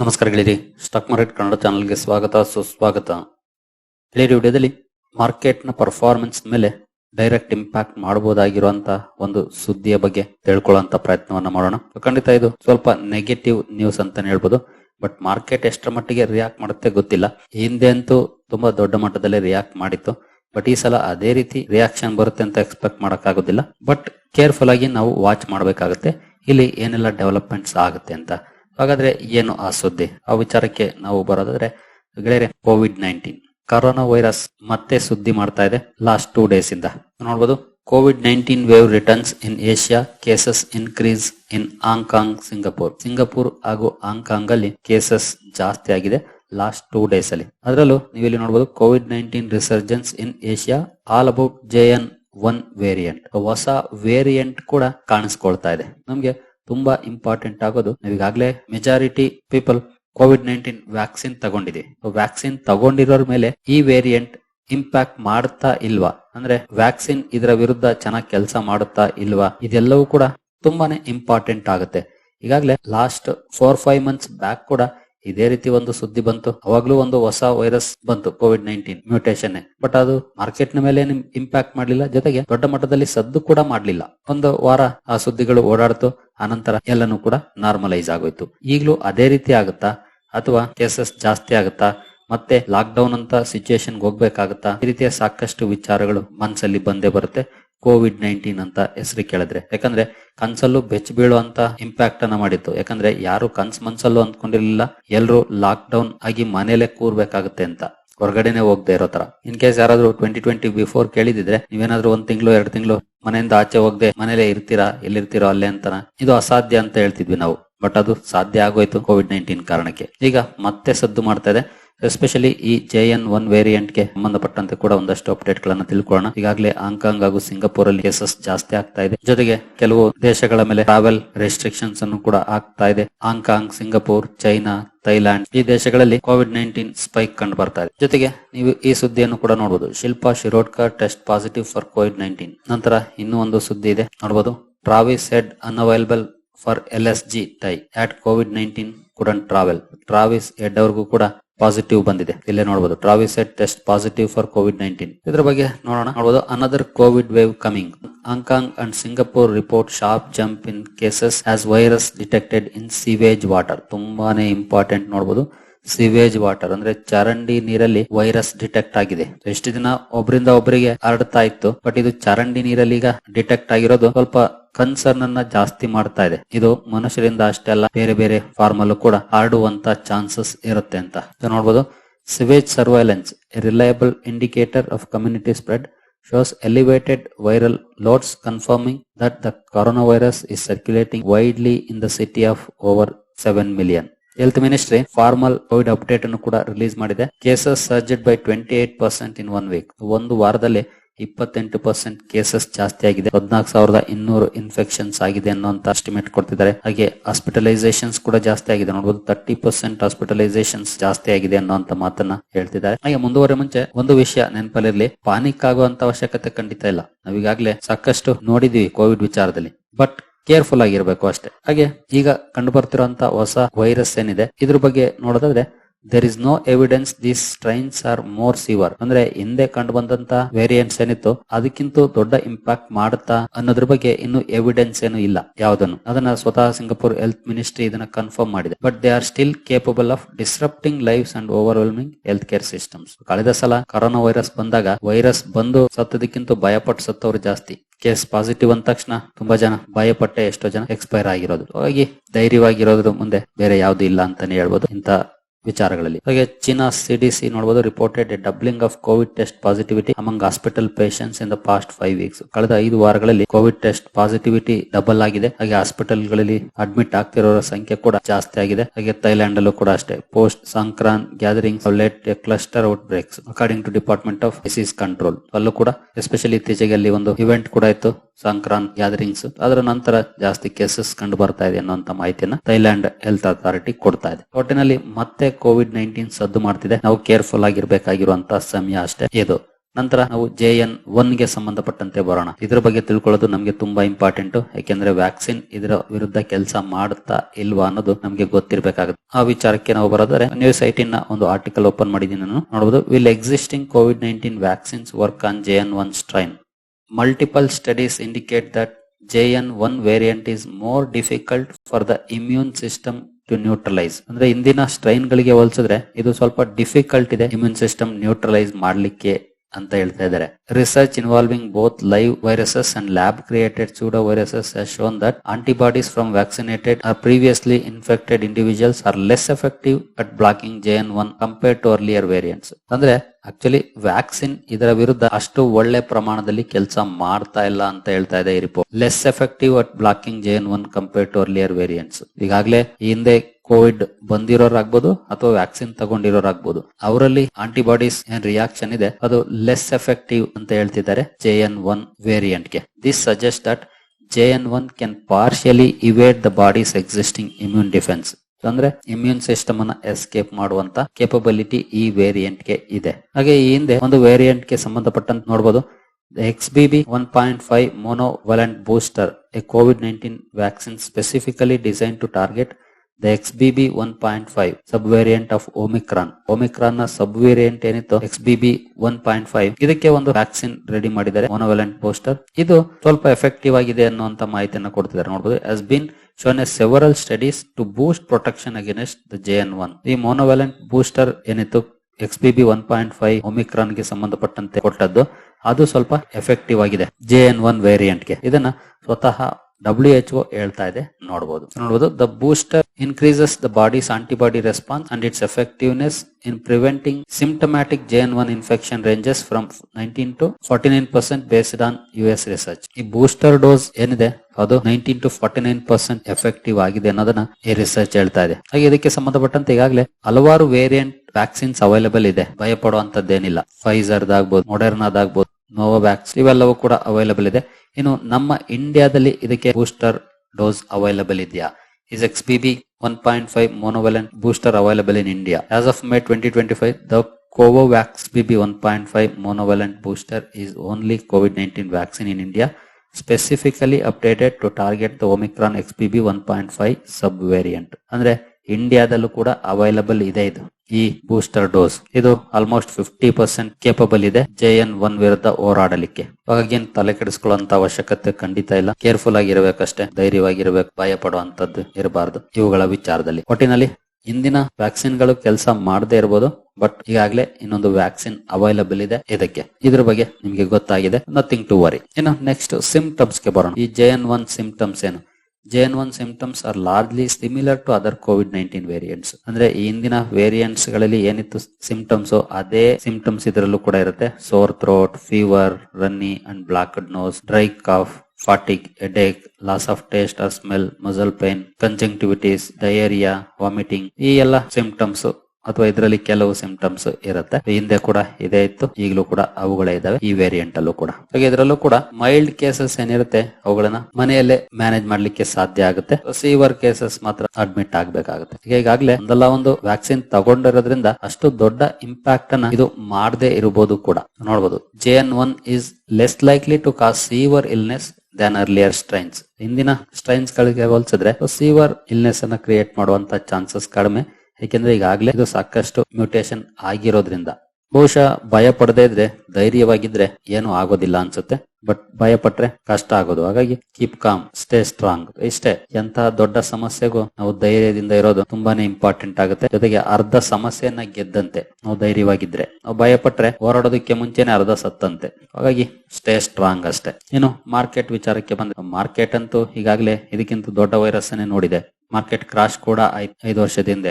ನಮಸ್ಕಾರ stock market Kannada ಚಾನಲ್ಗೆ ಸ್ವಾಗತ, ಸುಸ್ವಾಗತ. ಗೆಳೆಯರಿ ವಿಡಿಯೋದಲ್ಲಿ ಮಾರ್ಕೆಟ್ನ ಪರ್ಫಾರ್ಮೆನ್ಸ್ ಮೇಲೆ ಡೈರೆಕ್ಟ್ ಇಂಪ್ಯಾಕ್ಟ್ ಮಾಡಬಹುದಾಗಿರುವಂತಹ ಒಂದು ಸುದ್ದಿಯ ಬಗ್ಗೆ ತಿಳ್ಕೊಳ್ಳುವಂತ ಪ್ರಯತ್ನವನ್ನ ಮಾಡೋಣ. ಖಂಡಿತ ಇದು ಸ್ವಲ್ಪ ನೆಗೆಟಿವ್ ನ್ಯೂಸ್ ಅಂತಾನೆ ಹೇಳ್ಬೋದು. ಬಟ್ ಮಾರ್ಕೆಟ್ ಎಷ್ಟರ ಮಟ್ಟಿಗೆ ರಿಯಾಕ್ಟ್ ಮಾಡುತ್ತೆ ಗೊತ್ತಿಲ್ಲ. ಹಿಂದೆ ಅಂತೂ ತುಂಬಾ ದೊಡ್ಡ ಮಟ್ಟದಲ್ಲಿ ರಿಯಾಕ್ಟ್ ಮಾಡಿತ್ತು. ಬಟ್ ಈ ಸಲ ಅದೇ ರೀತಿ ರಿಯಾಕ್ಷನ್ ಬರುತ್ತೆ ಅಂತ ಎಕ್ಸ್ಪೆಕ್ಟ್ ಮಾಡೋಕ್ಕಾಗೋದಿಲ್ಲ. ಬಟ್ ಕೇರ್ಫುಲ್ ಆಗಿ ನಾವು ವಾಚ್ ಮಾಡಬೇಕಾಗುತ್ತೆ. ಇಲ್ಲಿ ಏನೆಲ್ಲ ಡೆವಲಪ್ಮೆಂಟ್ಸ್ ಆಗುತ್ತೆ ಅಂತ. ಹಾಗಾದ್ರೆ ಏನು ಆ ಸುದ್ದಿ? ಆ ವಿಚಾರಕ್ಕೆ ನಾವು ಬರೋದಾದ್ರೆ, ಗೆಳೆಯರೆ, ಕೋವಿಡ್ ನೈನ್ಟೀನ್. ಕರೋನಾ ವೈರಸ್ ಮತ್ತೆ ಸುದ್ದಿ ಮಾಡ್ತಾ ಇದೆ ಲಾಸ್ಟ್ ಟೂ ಡೇಸ್ ಇಂದ. ನೋಡ್ಬೋದು, COVID nineteen wave returns in Asia cases increase in Hong Kong Singapore Singapore ಹಾಗೂ ಹಾಂಗ್ಕಾಂಗ್ ಅಲ್ಲಿ ಕೇಸಸ್ ಜಾಸ್ತಿ ಆಗಿದೆ ಲಾಸ್ಟ್ ಟೂ ಡೇಸ್ ಅಲ್ಲಿ. ಅದರಲ್ಲೂ ನೀವು ಇಲ್ಲಿ ನೋಡಬಹುದು Covid nineteen resurgence in Asia all about J N one variant ಹೊಸ ವೇರಿಯಂಟ್ ಕೂಡ ಕಾಣಿಸ್ಕೊಳ್ತಾ ಇದೆ. ನಮ್ಗೆ ತುಂಬಾ ಇಂಪಾರ್ಟೆಂಟ್ ಆಗೋದು. ನಾವೀಗಾಗ್ಲೇ majority people Covid nineteen vaccine ತಗೊಂಡಿದೆ ವ್ಯಾಕ್ಸಿನ್ ತಗೊಂಡಿರೋರ್ ಮೇಲೆ ಈ ವೇರಿಯಂಟ್ ಇಂಪ್ಯಾಕ್ಟ್ ಮಾಡ್ತಾ ಇಲ್ವಾ? ಅಂದ್ರೆ ವ್ಯಾಕ್ಸಿನ್ ಇದರ ವಿರುದ್ಧ ಚೆನ್ನಾಗಿ ಕೆಲಸ ಮಾಡುತ್ತಾ ಇಲ್ವಾ? ಇದೆಲ್ಲವೂ ಕೂಡ ತುಂಬಾನೇ ಇಂಪಾರ್ಟೆಂಟ್ ಆಗುತ್ತೆ. ಈಗಾಗಲೇ last four five months back ಕೂಡ ಇದೇ ರೀತಿ ಒಂದು ಸುದ್ದಿ ಬಂತು. ಅವಾಗ್ಲೂ ಒಂದು ಹೊಸ ವೈರಸ್ ಬಂತು ಕೋವಿಡ್ ನೈನ್ಟೀನ್ ಮ್ಯೂಟೇಷನ್ ಬಟ್ ಅದು ಮಾರ್ಕೆಟ್ನ ಮೇಲೆ ಇಂಪ್ಯಾಕ್ಟ್ ಮಾಡಲಿಲ್ಲ. ಜೊತೆಗೆ ದೊಡ್ಡ ಮಟ್ಟದಲ್ಲಿ ಸದ್ದು ಕೂಡ ಮಾಡಲಿಲ್ಲ. ಒಂದು ವಾರ ಆ ಸುದ್ದಿಗಳು ಓಡಾಡ್ತು. ಆನಂತರ ಎಲ್ಲನೂ ಕೂಡ ನಾರ್ಮಲೈಸ್ ಆಗೋಯ್ತು. ಈಗಲೂ ಅದೇ ರೀತಿ ಆಗುತ್ತಾ? ಅಥವಾ ಕೇಸಸ್ ಜಾಸ್ತಿ ಆಗುತ್ತಾ? ಮತ್ತೆ ಲಾಕ್ ಡೌನ್ ಅಂತ ಸಿಚುಯೇಷನ್ ಹೋಗ್ಬೇಕಾಗತ್ತಾ? ಈ ರೀತಿಯ ಸಾಕಷ್ಟು ವಿಚಾರಗಳು ಮನಸ್ಸಲ್ಲಿ ಬಂದೇ ಬರುತ್ತೆ. ಕೋವಿಡ್ ನೈನ್ಟೀನ್ ಅಂತ ಹೆಸರು ಕೇಳಿದ್ರೆ. ಯಾಕಂದ್ರೆ ಕನ್ಸಲ್ಲೂ ಬೆಚ್ಚ ಬೀಳುವಂತ ಇಂಪ್ಯಾಕ್ಟ್ ಅನ್ನ ಮಾಡಿತ್ತು. ಯಾಕಂದ್ರೆ ಯಾರು ಕನ್ಸ್ ಮನ್ಸಲ್ಲೂ ಅಂದ್ಕೊಂಡಿರ್ಲಿಲ್ಲ. ಎಲ್ರು ಲಾಕ್ ಡೌನ್ ಆಗಿ ಮನೇಲೆ ಕೂರ್ಬೇಕಾಗುತ್ತೆ ಅಂತ. ಹೊರಗಡೆನೆ ಹೋಗದೆ ಇರೋ ತರ ಇನ್ ಕೇಸ್ ಯಾರಾದ್ರೂ ಟ್ವೆಂಟಿ ಟ್ವೆಂಟಿ ಬಿಫೋರ್ ಕೇಳಿದಿದ್ರೆ ನೀವೇನಾದ್ರೂ ಒಂದ್ ತಿಂಗಳು, ಎರಡು ತಿಂಗಳು ಮನೆಯಿಂದ ಆಚೆ ಹೋಗದೆ ಮನೇಲೆ ಇರ್ತೀರಾ, ಎಲ್ಲಿರ್ತೀರೋ ಅಲ್ಲೇ ಅಂತಾನ. ಇದು ಅಸಾಧ್ಯ ಅಂತ ಹೇಳ್ತಿದ್ವಿ ನಾವು. ಬಟ್ ಅದು ಸಾಧ್ಯ ಆಗೋಯ್ತು ಕೋವಿಡ್ ನೈನ್ಟೀನ್ ಕಾರಣಕ್ಕೆ. ಈಗ ಮತ್ತೆ ಸದ್ದು ಮಾಡ್ತಾ ಇದೆ. ಎಸ್ಪೆಷಲಿ ಈ ಜೆ ಎನ್ ಒನ್ ವೇರಿಯಂಟ್ಗೆ ಸಂಬಂಧಪಟ್ಟಂತೆ ಕೂಡ ಒಂದಷ್ಟು ಅಪ್ಡೇಟ್ ಗಳನ್ನ ತಿಳ್ಕೊಳ್ಳೋಣ. ಈಗಾಗಲೇ ಹಾಂಗ್ಕಾಂಗ್ ಹಾಗೂ ಸಿಂಗಾಪುರ್ ಅಲ್ಲಿ ಕೇಸಸ್ ಜಾಸ್ತಿ ಆಗ್ತಾ ಇದೆ. ಜೊತೆಗೆ ಕೆಲವು ದೇಶಗಳ ಮೇಲೆ ಟ್ರಾವೆಲ್ ರೆಸ್ಟ್ರಿಕ್ಷನ್ಸ್ ಅನ್ನು ಕೂಡ ಆಗ್ತಾ ಇದೆ. ಹಾಂಗ್ಕಾಂಗ್ ಸಿಂಗಾಪುರ್ ಚೈನಾ ಥೈಲ್ಯಾಂಡ್ ಈ ದೇಶಗಳಲ್ಲಿ ಕೋವಿಡ್ ನೈನ್ಟೀನ್ ಸ್ಪೈಕ್ ಕಂಡು ಬರ್ತಾ ಇದೆ. ಜೊತೆಗೆ ನೀವು ಈ ಸುದ್ದಿಯನ್ನು ಕೂಡ ನೋಡಬಹುದು Shilpa Shirodkar test positive for Covid nineteen ನಂತರ ಇನ್ನೂ ಒಂದು ಸುದ್ದಿ ಇದೆ. ನೋಡಬಹುದು Travis Head unavailable for L S G tie at Covid nineteen couldn't travel Travis Head ಅವ್ರಿಗೂ ಕೂಡ ಪಾಸಿಟಿವ್ ಬಂದಿದೆ. ಇಲ್ಲೇ ನೋಡಬಹುದು Travis set test positive for Covid nineteen ಇದರ ಬಗ್ಗೆ ನೋಡೋಣ. ನೋಡಬಹುದು another Covid wave coming Hong Kong and Singapore report sharp jump in cases as virus detected in sewage water ತುಂಬಾನೇ ಇಂಪಾರ್ಟೆಂಟ್ ನೋಡಬಹುದು ಸಿವೇಜ್ ವಾಟರ್ ಅಂದ್ರೆ ಚರಂಡಿ ನೀರಲ್ಲಿ ವೈರಸ್ ಡಿಟೆಕ್ಟ್ ಆಗಿದೆ. ಎಷ್ಟು ದಿನ ಒಬ್ಬರಿಂದ ಒಬ್ಬರಿಗೆ ಹರಡ್ತಾ ಇತ್ತು ಬಟ್ ಇದು ಚರಂಡಿ ನೀರಲ್ಲಿ ಈಗ ಡಿಟೆಕ್ಟ್ ಆಗಿರೋದು ಸ್ವಲ್ಪ ಕನ್ಸರ್ನ್ ಅನ್ನ ಜಾಸ್ತಿ ಮಾಡ್ತಾ ಇದೆ. ಇದು ಮನುಷ್ಯರಿಂದ ಅಷ್ಟೇ ಅಲ್ಲ, ಬೇರೆ ಬೇರೆ ಫಾರ್ಮ್ ಅಲ್ಲೂ ಕೂಡ ಹರಡುವಂತ ಚಾನ್ಸಸ್ ಇರುತ್ತೆ ಅಂತ. ನೋಡಬಹುದು sewage surveillance reliable indicator of community spread shows elevated viral loads confirming that the corona virus is circulating widely in the city of over 7 million. Health ministry formal Covid update ಅನ್ನು ಕೂಡ release ಮಾಡಿದೆ. Cases surged by twenty eight percent in one week ಒಂದು ವಾರದಲ್ಲಿ ಇಪ್ಪತ್ತೆಂಟು percent cases ಜಾಸ್ತಿ ಆಗಿದೆ. ಹದಿನಾಲ್ಕು ಸಾವಿರದ ಇನ್ನೂರು ಇನ್ಫೆಕ್ಷನ್ಸ್ ಆಗಿದೆ ಅನ್ನುವಂತ ಎಸ್ಟಿಮೇಟ್ ಕೊಡ್ತಿದ್ದಾರೆ. ಹಾಗೆ ಹಾಸ್ಪಿಟಲೈಸೇಷನ್ಸ್ ಕೂಡ ಜಾಸ್ತಿ ಆಗಿದೆ. ನೋಡಬಹುದು ತರ್ಟಿ ಪರ್ಸೆಂಟ್ ಹಾಸ್ಪಿಟಲೈಸೇಷನ್ಸ್ ಜಾಸ್ತಿ ಆಗಿದೆ ಅನ್ನುವಂತ ಮಾತನ್ನ ಹೇಳ್ತಿದ್ದಾರೆ. ಹಾಗೆ ಮುಂದುವರೆ ಮುಂಚೆ ಒಂದು ವಿಷಯ ನೆನಪಲ್ಲಿರಲಿ. ಪಾನಿಕ್ ಆಗುವಂತ ಅವಶ್ಯಕತೆ ಖಂಡಿತ ಇಲ್ಲ. ನಾವೀಗಾಗ್ಲೇ ಸಾಕಷ್ಟು ನೋಡಿದೀವಿ ಕೋವಿಡ್ ವಿಚಾರದಲ್ಲಿ. ಬಟ್ ಕೇರ್ಫುಲ್ ಆಗಿರ್ಬೇಕು ಅಷ್ಟೇ. ಹಾಗೆ ಈಗ ಕಂಡು ಬರ್ತಿರುವಂತಹ ಹೊಸ ವೈರಸ್ ಏನಿದೆ, ಇದ್ರ ಬಗ್ಗೆ ನೋಡೋದಾದ್ರೆ there is no evidence these strains are more severe ಅಂದ್ರೆ ಹಿಂದೆ ಕಂಡು ಬಂದಂತ ವೇರಿಯಂಟ್ಸ್ ಏನಿತ್ತು, ಅದಕ್ಕಿಂತ ದೊಡ್ಡ ಇಂಪ್ಯಾಕ್ಟ್ ಮಾಡುತ್ತಾ ಅನ್ನೋದ್ರ ಬಗ್ಗೆ ಇನ್ನು ಎವಿಡೆನ್ಸ್ ಏನು ಇಲ್ಲ ಯಾವ್ದನ್ನು. ಅದನ್ನ ಸ್ವತಃ ಸಿಂಗಾಪುರ್ ಹೆಲ್ತ್ ಮಿನಿಸ್ಟ್ರಿ ಇದನ್ನ ಕನ್ಫರ್ಮ್ ಮಾಡಿದೆ. But they are still capable of disrupting lives and overwhelming health care systems ಕಳೆದ ಸಲ ಕರೋನಾ ವೈರಸ್ ಬಂದಾಗ ವೈರಸ್ ಬಂದು ಸತ್ತದಕ್ಕಿಂತ ಭಯಪಟ್ಟು ಸತ್ತವರು ಜಾಸ್ತಿ. ಕೇಸ್ ಪಾಸಿಟಿವ್ ಅಂದ ತಕ್ಷಣ ತುಂಬಾ ಜನ ಭಯಪಟ್ಟೆ ಎಷ್ಟೋ ಜನ ಎಕ್ಸ್ಪೈರ್ ಆಗಿರೋದು. ಹಾಗಾಗಿ ಧೈರ್ಯವಾಗಿರೋದ್ರ ಮುಂದೆ ಬೇರೆ ಯಾವ್ದು ಇಲ್ಲ ಅಂತಾನೆ ಹೇಳ್ಬೋದು. ಇಂತ ವಿಚಾರಗಳಲ್ಲಿ. ಹಾಗೆ ಚೀನಾ ಸಿಡಿಸಿ ನೋಡಬಹುದು reported doubling of COVID test positivity among hospital patients in the past five weeks ಕಳೆದ ಐದು ವಾರಗಳಲ್ಲಿ ಕೋವಿಡ್ ಟೆಸ್ಟ್ ಪಾಸಿಟಿವಿಟಿ ಡಬಲ್ ಆಗಿದೆ. ಹಾಗೆ ಹಾಸ್ಪಿಟಲ್ಗಳಲ್ಲಿ ಅಡ್ಮಿಟ್ ಆಗ್ತಿರೋರ ಸಂಖ್ಯೆ ಕೂಡ ಜಾಸ್ತಿ ಆಗಿದೆ. ಹಾಗೆ ಥೈಲ್ಯಾಂಡ್ ಅಲ್ಲೂ ಕೂಡ ಅಷ್ಟೇ. Post Songkran gathering led cluster outbreaks according to department of disease control ಅಲ್ಲೂ ಕೂಡ ಎಸ್ಪೆಷಲಿ ಇತ್ತೀಚೆಗೆ ಅಲ್ಲಿ ಒಂದು ಇವೆಂಟ್ ಕೂಡ ಇತ್ತು ಸಂಕ್ರಾಂತ್ ಗ್ಯಾದರಿಂಗ್ಸ್ ಅದರ ನಂತರ ಜಾಸ್ತಿ ಕೇಸಸ್ ಕಂಡು ಬರ್ತಾ ಇದೆ ಅನ್ನುವಂತ ಮಾಹಿತಿಯನ್ನ ಥೈಲ್ಯಾಂಡ್ ಹೆಲ್ತ್ ಅಥಾರಿಟಿ ಕೊಡ್ತಾ ಇದೆ. ಒಟ್ಟಿನಲ್ಲಿ ಮತ್ತೆ ಕೋವಿಡ್ ನೈನ್ಟೀನ್ ಸದ್ದು ಮಾಡ್ತಿದೆ. ನಾವು ಕೇರ್ಫುಲ್ ಆಗಿರ್ಬೇಕಾಗಿರುವಂತಹ ಸಮಯ ಅಷ್ಟೇ. ಇದು. ನಂತರ ನಾವು ಜೆ ಎನ್ ಒನ್ಗೆ ಸಂಬಂಧಪಟ್ಟಂತೆ ಬರೋಣ. ಇದ್ರ ಬಗ್ಗೆ ತಿಳ್ಕೊಳ್ಳೋದು ನಮಗೆ ತುಂಬಾ ಇಂಪಾರ್ಟೆಂಟ್. ಯಾಕೆಂದ್ರೆ ವ್ಯಾಕ್ಸಿನ್ ಇದರ ವಿರುದ್ಧ ಕೆಲಸ ಮಾಡುತ್ತಾ ಇಲ್ವಾ ಅನ್ನೋದು ನಮಗೆ ಗೊತ್ತಿರಬೇಕಾಗುತ್ತೆ. ಆ ವಿಚಾರಕ್ಕೆ ನಾವು ಬರೋದ್ರೆ ನ್ಯೂಸ್ ಐಟಿನ್ನ ಒಂದು ಆರ್ಟಿಕಲ್ ಓಪನ್ ಮಾಡಿದ್ದೀನಿ ನಾನು. ನೋಡಬಹುದು will existing COVID nineteen vaccines work on J N one strain multiple studies indicate that JN1 variant is more difficult for the immune system to neutralise ಅಂದ್ರೆ ಇಂದಿನ ಸ್ಟ್ರೈನ್ ಗಳಿಗೆ ಹೋಲಿಸಿದ್ರೆ ಇದು ಸ್ವಲ್ಪ ಡಿಫಿಕಲ್ಟ್ ಇದೆ ಇಮ್ಯೂನ್ ಸಿಸ್ಟಮ್ ನ್ಯೂಟ್ರಲೈಸ್ ಮಾಡ್ಲಿಕ್ಕೆ ಅಂತ ಹೇಳ್ತಾ ಇದ್ದಾರೆ. Research involving both live viruses and lab created pseudo viruses shown that antibodies from vaccinated or previously infected individuals are less effective at blocking J N one compare to earlier variants ಅಂದ್ರೆ actually vaccine ಇದರ ವಿರುದ್ಧ ಅಷ್ಟು ಒಳ್ಳೆ ಪ್ರಮಾಣದಲ್ಲಿ ಕೆಲಸ ಮಾಡ್ತಾ ಇಲ್ಲ ಅಂತ ಹೇಳ್ತಾ ಇದೆ ಈ report less effective at blocking J N one compare to earlier variants ಈಗಾಗಲೇ ಈ ಹಿಂದೆ ಕೋವಿಡ್ ಬಂದಿರೋರಾಗ್ಬೋದು ಅಥವಾ ವ್ಯಾಕ್ಸಿನ್ ತಗೊಂಡಿರೋರಾಗ್ಬೋದು. ಅವರಲ್ಲಿ ಆಂಟಿಬಾಡೀಸ್ ಏನ್ ರಿಯಾಕ್ಷನ್ ಇದೆ ಅದು ಲೆಸ್ ಎಫೆಕ್ಟಿವ್ ಅಂತ ಹೇಳ್ತಿದ್ದಾರೆ J N one ವೇರಿಯಂಟ್ಗೆ. This suggest that J N one can partially evade the body's existing immune defence ಅಂದ್ರೆ ಇಮ್ಯೂನ್ ಸಿಸ್ಟಮ್ ಅನ್ನ ಎಸ್ಕೇಪ್ ಮಾಡುವಂತ ಕೇಪಬಿಲಿಟಿ ಈ ವೇರಿಯಂಟ್ಗೆ ಇದೆ. ಹಾಗೆ ಈ ಹಿಂದೆ ಒಂದು ವೇರಿಯಂಟ್ಗೆ ಸಂಬಂಧಪಟ್ಟಂತ ನೋಡಬಹುದು five 1.5 monovalent booster, a COVID-19 vaccine specifically designed to target the XBB 1.5 variant of Omicron ಒಮಿಕ್ರಾನ್ನ subvariant ಏನಿತ್ತು? ಎಕ್ಸ್ಬಿಬಿ ಒನ್ ಪಾಯಿಂಟ್ ಫೈವ್ ಇದಕ್ಕೆ ಒಂದು ವ್ಯಾಕ್ಸಿನ್ ರೆಡಿ ಮಾಡಿದ್ದಾರೆ. ಮೊನೋವೆಲೆಂಟ್ ಪೋಸ್ಟರ್ ಇದು ಸ್ವಲ್ಪ ಎಫೆಕ್ಟಿವ್ ಆಗಿದೆ ಅನ್ನುವಂತ ಮಾಹಿತಿಯನ್ನು ಕೊಡ್ತಿದ್ದಾರೆ. ನೋಡಬಹುದು has been shown a several studies to boost protection against the J N one ಈ ಮೊನೋವೆಲೆಂಟ್ ಬೂಸ್ಟರ್ ಏನಿತ್ತು? X B B one point five ಒಮಿಕ್ರಾನ್ಗೆ ಸಂಬಂಧಪಟ್ಟಂತೆ ಕೊಟ್ಟದ್ದು. ಅದು ಸ್ವಲ್ಪ ಎಫೆಕ್ಟಿವ್ ಆಗಿದೆ ಜೆ ಎನ್ ಒನ್ ವೇರಿಯಂಟ್ಗೆ. ಇದನ್ನ ಸ್ವತಃ ಡಬ್ಲ್ಯೂ ಎಚ್ ಒ ಹೇಳ್ತಾ ಇದೆ ನೋಡಬಹುದು ನೋಡಬಹುದು the booster increases the body's antibody response and its effectiveness in preventing symptomatic J N one infection ranges from nineteen to forty nine percent based on U S research ಈ booster dose ಏನಿದೆ? ಅದು nineteen to forty nine percent effective ಆಗಿದೆ ಅನ್ನೋದನ್ನ ಈ research ಹೇಳ್ತಾ ಇದೆ. ಹಾಗೆ ಇದಕ್ಕೆ ಸಂಬಂಧಪಟ್ಟಂತೆ ಈಗಾಗಲೇ ಹಲವಾರು ವೇರಿಯಂಟ್ ವ್ಯಾಕ್ಸಿನ್ಸ್ ಅವೈಲೇಬಲ್ ಇದೆ. ಭಯ ಪಡುವಂತದ್ದೇನಿಲ್ಲ ಫೈಸರ್ದಾಗ್ಬೋದು ಮೊಡರ್ನಾದಾಗ್ಬೋದು ನೋವಾವ್ಯಾಕ್ಸ್ ಇವೆಲ್ಲವೂ ಕೂಡ ಅವೈಲಬಲ್ ಇದೆ. ಇನ್ನು ನಮ್ಮ ಇಂಡಿಯಾದಲ್ಲಿ ಇದಕ್ಕೆ ಬೂಸ್ಟರ್ ಡೋಸ್ ಅವೈಲಬಲ್ ಇದೆಯಾ? Is X P B one point five monovalent booster available in India as of May twenty twenty five the Covovax B B one point five monovalent booster is only COVID nineteen vaccine in India specifically updated to target the Omicron X P B one point five sub variant ಅಂದ್ರೆ ಇಂಡಿಯಾದಲ್ಲೂ ಕೂಡ available ಇದೆ ಇದು, ಈ booster dose ಇದು almost fifty percent capable ಇದೆ J N one ವಿರುದ್ಧ ಹೋರಾಡಲಿಕ್ಕೆ. ಹಾಗಾಗಿ ತಲೆ ಕೆಡಿಸಿಕೊಳ್ಳುವಂತ ಅವಶ್ಯಕತೆ ಖಂಡಿತ ಇಲ್ಲ. ಕೇರ್ಫುಲ್ ಆಗಿರ್ಬೇಕಷ್ಟೇ, ಧೈರ್ಯವಾಗಿರ್ಬೇಕು, ಭಯ ಪಡುವಂತದ್ದು ಇರಬಾರ್ದು, ಇವುಗಳ ವಿಚಾರದಲ್ಲಿ. ಒಟ್ಟಿನಲ್ಲಿ ಇಂದಿನ ವ್ಯಾಕ್ಸಿನ್ಗಳು ಕೆಲಸ ಮಾಡದೇ ಇರಬಹುದು ಬಟ್ ಈಗಾಗಲೇ ಇನ್ನೊಂದು ವ್ಯಾಕ್ಸಿನ್ ಅವೈಲಬಲ್ ಇದೆ ಇದಕ್ಕೆ. ಇದ್ರ ಬಗ್ಗೆ ನಿಮಗೆ ಗೊತ್ತಾಗಿದೆ ನಥಿಂಗ್ ಟು ವರಿ ಇನ್ನು ನೆಕ್ಸ್ಟ್ ಸಿಂಪ್ಟಮ್ಸ್ಗೆ ಬರೋಣ. ಈ ಜೆ ಎನ್ ಒನ್ ಸಿಂಪ್ಟಮ್ಸ್ ಏನು? J N one symptoms are largely similar to other COVID nineteen variants ಅಂದ್ರೆ ಈ ಹಿಂದಿನ ವೇರಿಯಂಟ್ಸ್ಗಳಲ್ಲಿ ಏನಿತ್ತು ಸಿಂಪ್ಟಮ್ಸ್ ಅದೇ ಸಿಂಪ್ಟಮ್ಸ್ ಇದರಲ್ಲೂ ಕೂಡ ಇರುತ್ತೆ. Sore throat fever runny and blocked nose dry cough fatigue headache loss of taste or smell muscle pain conjunctivitis diarrhoea vomiting ಈ ಎಲ್ಲ ಸಿಂಪ್ಟಮ್ಸ್ ಅಥವಾ ಇದರಲ್ಲಿ ಕೆಲವು ಸಿಂಪ್ಟಮ್ಸ್ ಇರುತ್ತೆ. ಹಿಂದೆ ಕೂಡ ಇದೇ ಇತ್ತು, ಈಗಲೂ ಕೂಡ ಅವುಗಳೇ ಇದಾವೆ, ಈ ವೇರಿಯಂಟ್ ಅಲ್ಲೂ ಕೂಡ. ಹಾಗೆ ಇದರಲ್ಲೂ ಕೂಡ ಮೈಲ್ಡ್ ಕೇಸಸ್ ಏನಿರುತ್ತೆ, ಅವುಗಳನ್ನ ಮನೆಯಲ್ಲೇ ಮ್ಯಾನೇಜ್ ಮಾಡ್ಲಿಕ್ಕೆ ಸಾಧ್ಯ ಆಗುತ್ತೆ. ಸೀವರ್ ಕೇಸಸ್ ಮಾತ್ರ ಅಡ್ಮಿಟ್ ಆಗ್ಬೇಕಾಗುತ್ತೆ. ಈಗ ಈಗಾಗಲೇ ಒಂದಲ್ಲ ಒಂದು ವ್ಯಾಕ್ಸಿನ್ ತಗೊಂಡಿರೋದ್ರಿಂದ ಅಷ್ಟು ದೊಡ್ಡ ಇಂಪ್ಯಾಕ್ಟ್ ಅನ್ನ ಇದು ಮಾಡದೆ ಇರಬಹುದು ಕೂಡ. ನೋಡಬಹುದು J N one is less likely to cause severe illness than earlier strains ಹಿಂದಿನ ಸ್ಟ್ರೈನ್ಸ್ ಗಳಿಗೆ ಹೋಲಿಸಿದ್ರೆ ಸೀವರ್ ಇಲ್ನೆಸ್ ಅನ್ನ ಕ್ರಿಯೇಟ್ ಮಾಡುವಂತ ಚಾನ್ಸಸ್ ಕಡಿಮೆ. ಏಕೆಂದ್ರೆ ಈಗಾಗಲೇ ಇದು ಸಾಕಷ್ಟು ಮ್ಯೂಟೇಶನ್ ಆಗಿರೋದ್ರಿಂದ. ಬಹುಶಃ ಭಯ ಪಡದೇ ಇದ್ರೆ, ಧೈರ್ಯವಾಗಿದ್ರೆ ಏನು ಆಗೋದಿಲ್ಲ ಅನ್ಸುತ್ತೆ. ಬಟ್ ಭಯ ಪಟ್ರೆ ಕಷ್ಟ ಆಗೋದು. ಹಾಗಾಗಿ ಕೀಪ್ ಕಾಮ್, ಸ್ಟೇ ಸ್ಟ್ರಾಂಗ್. ಇಷ್ಟೇ ಎಂತ ದೊಡ್ಡ ಸಮಸ್ಯೆಗೂ ನಾವು ಧೈರ್ಯದಿಂದ ಇರೋದು ತುಂಬಾನೇ ಇಂಪಾರ್ಟೆಂಟ್ ಆಗುತ್ತೆ. ಜೊತೆಗೆ ಅರ್ಧ ಸಮಸ್ಯೆಯನ್ನ ಗೆದ್ದಂತೆ ನಾವು ಧೈರ್ಯವಾಗಿದ್ರೆ. ನಾವು ಭಯ ಪಟ್ರೆ ಹೋರಾಡೋದಕ್ಕೆ ಮುಂಚೆನೆ ಅರ್ಧ ಸತ್ತಂತೆ. ಹಾಗಾಗಿ ಸ್ಟೇ ಸ್ಟ್ರಾಂಗ್ ಅಷ್ಟೇ. ಇನ್ನು ಮಾರ್ಕೆಟ್ ವಿಚಾರಕ್ಕೆ ಬಂದ ಮಾರ್ಕೆಟ್ ಅಂತೂ ಈಗಾಗಲೇ ಇದಕ್ಕಿಂತ ದೊಡ್ಡ ವೈರಸ್ ಅನ್ನೇ ನೋಡಿದೆ. ಮಾರ್ಕೆಟ್ ಕ್ರಾಶ್ ಕೂಡ ಐದು ವರ್ಷದಿಂದ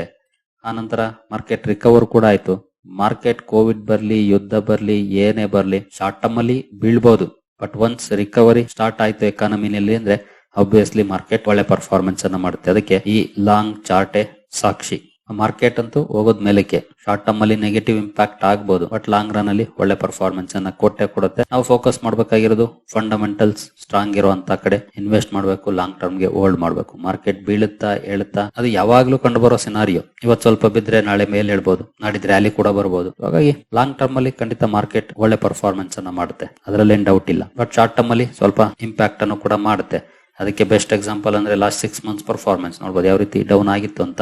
ಆ ನಂತರ ಮಾರ್ಕೆಟ್ ರಿಕವರ್ ಕೂಡ ಆಯ್ತು. ಮಾರ್ಕೆಟ್ ಕೋವಿಡ್ ಬರ್ಲಿ, ಯುದ್ಧ ಬರ್ಲಿ, ಏನೇ ಬರ್ಲಿ ಶಾರ್ಟ್ ಟರ್ಮ್ ಅಲ್ಲಿ ಬೀಳ್ಬಹುದು ಬಟ್ ಒನ್ಸ್ ರಿಕವರಿ ಸ್ಟಾರ್ಟ್ ಆಯ್ತು ಎಕಾನಮಿನಲ್ಲಿ ಅಂದ್ರೆ ಅಬ್ವಿಯಸ್ಲಿ ಮಾರ್ಕೆಟ್ ಒಳ್ಳೆ ಪರ್ಫಾರ್ಮೆನ್ಸ್ ಅನ್ನ ಮಾಡುತ್ತೆ. ಅದಕ್ಕೆ ಈ ಲಾಂಗ್ ಚಾರ್ಟೆ ಸಾಕ್ಷಿ. ಮಾರ್ಕೆಟ್ ಅಂತೂ ಹೋಗೋದ್ ಮೇಲಕ್ಕೆ. ಶಾರ್ಟ್ ಟರ್ಮ್ ಅಲ್ಲಿ ನೆಗೆಟಿವ್ ಇಂಪ್ಯಾಕ್ಟ್ ಆಗ್ಬೋದು. ಬಟ್ ಲಾಂಗ್ ರನ್ ಅಲ್ಲಿ ಒಳ್ಳೆ ಪರ್ಫಾರ್ಮೆನ್ಸ್ ಅನ್ನ ಕೊಟ್ಟೆ ಕೊಡುತ್ತೆ. ನಾವು ಫೋಕಸ್ ಮಾಡಬೇಕಾಗಿರೋದು ಫಂಡಮೆಂಟಲ್ಸ್ ಸ್ಟ್ರಾಂಗ್ ಇರುವಂತ ಕಡೆ. ಇನ್ವೆಸ್ಟ್ ಮಾಡಬೇಕು ಲಾಂಗ್ ಟರ್ಮ್ಗೆ ಹೋಲ್ಡ್ ಮಾಡಬೇಕು. ಮಾರ್ಕೆಟ್ ಬೀಳುತ್ತಾ ಏಳುತ್ತಾ, ಅದು ಯಾವಾಗ್ಲೂ ಕಂಡು ಬರೋ ಸಿನಾರಿಯೋ ಇವತ್ತು ಸ್ವಲ್ಪ ಬಿದ್ರೆ ನಾಳೆ ಮೇಲೆ ಹೇಳ್ಬಹುದು ನಾಡಿದ್ ರ್ಯಾಲಿ ಕೂಡ ಬರ್ಬೋದು. ಹಾಗಾಗಿ ಲಾಂಗ್ ಟರ್ಮ್ ಅಲ್ಲಿ ಖಂಡಿತ ಮಾರ್ಕೆಟ್ ಒಳ್ಳೆ ಪರ್ಫಾರ್ಮೆನ್ಸ್ ಅನ್ನ ಮಾಡುತ್ತೆ. ಅದರಲ್ಲೇನ್ ಡೌಟ್ ಇಲ್ಲ. ಬಟ್ ಶಾರ್ಟ್ ಟರ್ಮ್ ಅಲ್ಲಿ ಸ್ವಲ್ಪ ಇಂಪ್ಯಾಕ್ಟ್ ಅನ್ನು ಕೂಡ ಮಾಡುತ್ತೆ. ಅದಕ್ಕೆ ಬೆಸ್ಟ್ ಎಕ್ಸಾಂಪಲ್ ಅಂದ್ರೆ ಲಾಸ್ಟ್ ಸಿಕ್ಸ್ ಮಂತ್ಸ್ ಪರ್ಫಾರ್ಮೆನ್ಸ್ ನೋಡ್ಬೋದು. ಯಾವ ರೀತಿ ಡೌನ್ ಆಗಿತ್ತು ಅಂತ.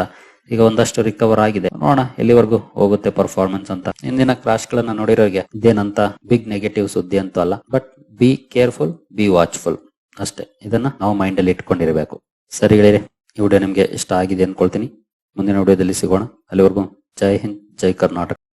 ಈಗ ಒಂದಷ್ಟು ರಿಕವರ್ ಆಗಿದೆ. ನೋಡೋಣ, ಎಲ್ಲಿವರೆಗೂ ಹೋಗುತ್ತೆ ಪರ್ಫಾರ್ಮೆನ್ಸ್ ಅಂತ. ಇಂದಿನ ಕ್ರಾಶ್ ಗಳನ್ನ ನೋಡಿರೋರಿಗೆ ಇದೇನಂತ ಬಿಗ್ ನೆಗೆಟಿವ್ ಸುದ್ದಿ ಅಂತೂ ಅಲ್ಲ. But be careful be watchful ಅಷ್ಟೇ. ಇದನ್ನ ನಾವು ಮೈಂಡ್ ಅಲ್ಲಿ ಇಟ್ಕೊಂಡಿರಬೇಕು. ಸರಿ ಹೇಳಿರಿ ಈ ವಿಡಿಯೋ ನಿಮ್ಗೆ ಇಷ್ಟ ಆಗಿದೆ ಅನ್ಕೊಳ್ತೀನಿ. ಮುಂದಿನ ವಿಡಿಯೋದಲ್ಲಿ ಸಿಗೋಣ. ಅಲ್ಲಿವರೆಗೂ ಜೈ ಹಿಂದ್, ಜೈ ಕರ್ನಾಟಕ.